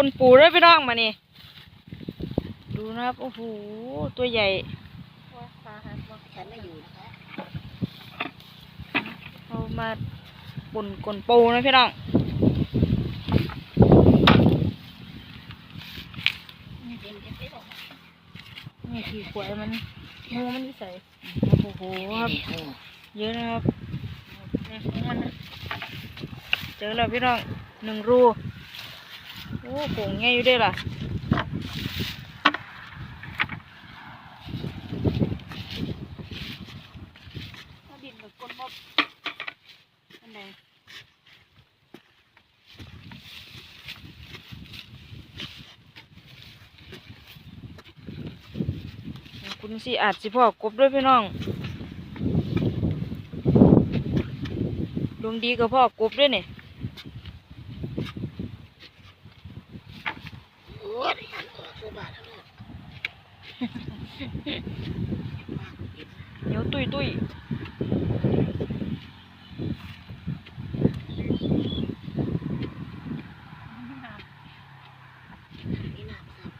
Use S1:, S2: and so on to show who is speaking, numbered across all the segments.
S1: ก้นปูด้วยพี่น้องมานี่ดูนะครับโอ้โหตัวใหญ่
S2: ฉันไม่อยู่นะคะ
S1: เอามาปุ่นก้นปูนะพี่น้องนี่ขี่ขวายมันงูมันนิสัยโอ้โหครับเยอะนะครับมันเจอแล้วพี่น้องหนึ่งรู โอ้โหงง่ายอยู่ด้ล่ะ
S2: ดินกับก้นมด
S1: อันใดคุณสิอาจสิพ่อกบด้วยพี่น้องดวงดีกับพ่อกบด้วยเนี่ย
S2: โอ้ยหันออกตัวบาทแล้วเนาะ
S1: เหนียวตุยตุย
S2: นี่น้ำซับ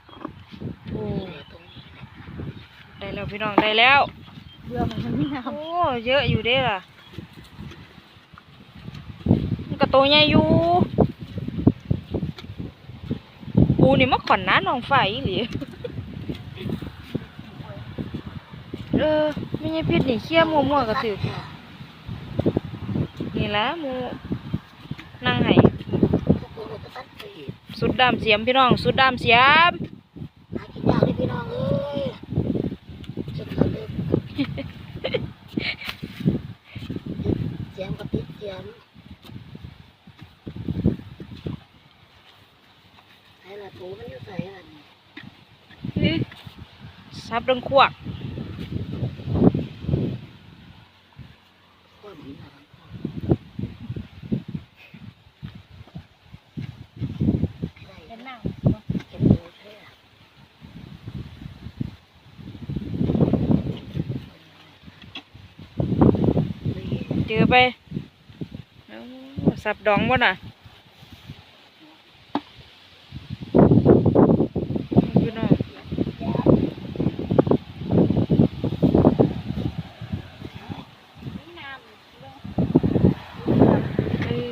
S1: โอ้
S2: เหลือตรงนี้นะ
S1: ได้แล้วพี่น้องได้แล้ว
S2: เบื่อมันไม่น้
S1: โอ้เยอะอยู่เด้ล่ะมันกระโตวใหญ่อยู่ ปูนี่มาขอนน้าน้องไฟหรือเออไม่ใช่พิษนี่เคี้ยมัวมัวๆก็ถือนี่แหละมูนั่งไห้
S2: ทุด
S1: ดดำเสียมพี่น้อง สุดดำเสียม
S2: เลยพี่น้องเอ้ยจะขาดเลยเสียมกับติดเสียม ไอ้ละปูมันอยู่ใส่ละนี่
S1: ซับเรื่องขวก
S2: ก้อนหินอะไรเห็นนั่งเห็นดูเท่
S1: เจอไปเอ้าสับดองบ่น่ะพี่น้องเอ้ย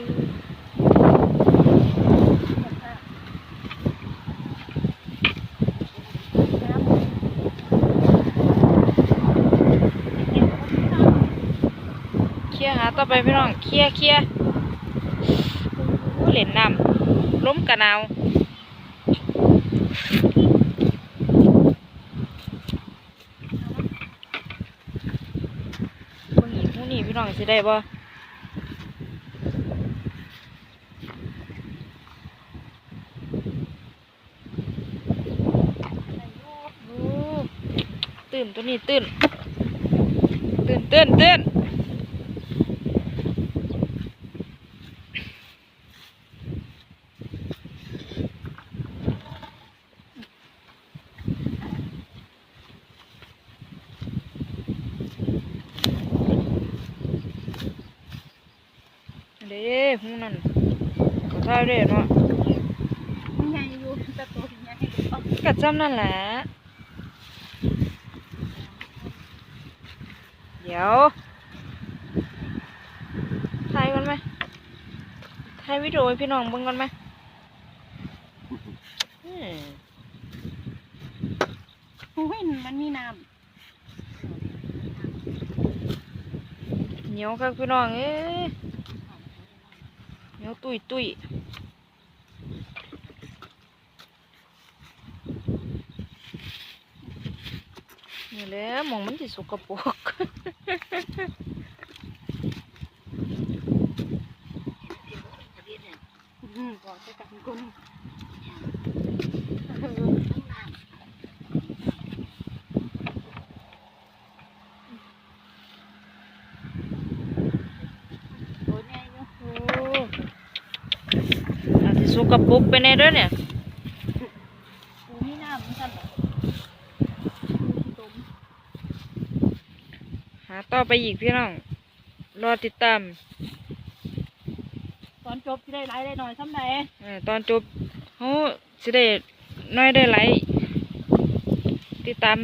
S1: เคลียร์หาต่อไปพี่น้องเคลียร์เคลียร์โอ้เหรียญน้ำล้มกระนาวเบิ่งอีกหนี่พี่น้องสิได้บ่ตื่นตัวนี้ตื่นตื่นตื่นตื่น เด้หูนั่นก็ท่าเด้เนาะ
S2: มันใหญ่อยู่แต่ตัวใหญ่ให้ดูเอา
S1: กัดจำนั่นแหละเดี๋ยวถ่ายก่อนไหมถ่ายวิดีโอให้พี่น้องเบิ่งก่อนไหมอืม
S2: โอ้ยมันมีน้
S1: เหนียวครับพี่น้องเอ้ยเห นียวตุยตุยนี่แหละมองมันจะสกปรก
S2: อืมบอกจะกันกุ้งตัวใหญ่อยู่
S1: โอ้ อาจสิสกปรกไปในเด้อเนี่ย
S2: ปูมีน้ำมันสั่นเหรอปูต้ม
S1: หาต่อไปอีกพี่น้อง รอติดตาม
S2: ตอนจบที่ได้หลายได้หน่อยซ้ำใด
S1: เออตอนจบเขาสิได้น้อยได้ไหลายติดตาม